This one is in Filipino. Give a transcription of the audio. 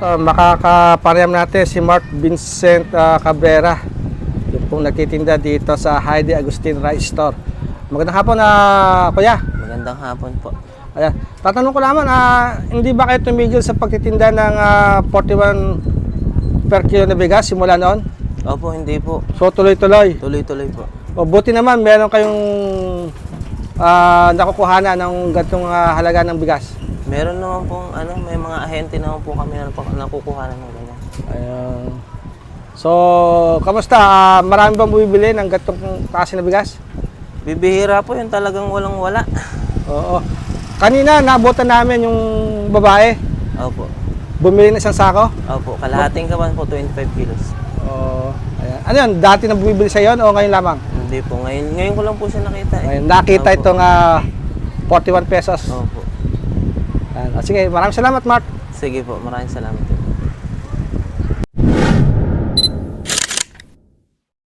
Uh, makakapareham natin si Mark Vincent uh, Cabrera. Yung pong nagtitinda dito sa Heidi Agustin Rice Store. Magandang hapon na kuya. Magandang hapon po. Ayan. Tatanong ko lamang, ah, hindi ba kayo tumigil sa pagtitinda ng ah, 41 per kilo na bigas simula noon? Opo, hindi po. So tuloy-tuloy. Tuloy-tuloy po. O buti naman meron kayong ah, nakukuhana ng gantong ah, halaga ng bigas. Meron naman pong ano, may mga ahente naman po kami na nakukuha ng ganyan. Ayun. So, kamusta? Ah, marami bang bumibili ng gantong klase na bigas? Bibihira po yung talagang walang wala. Oo. Kanina, naabutan namin yung babae. Opo. Bumili ng isang sako. Opo, kalahating kaban po 25 kilos. Oo. Ayan. Ano yun? Dati na bumibili sa o ngayon lamang? Hindi po, ngayon, ngayon ko lang po siya nakita eh. Ngayon, nakita Opo. itong ah, 41 pesos. Opo. Ayan. Ah, sige, maraming salamat, Mark. Sige po, maraming salamat.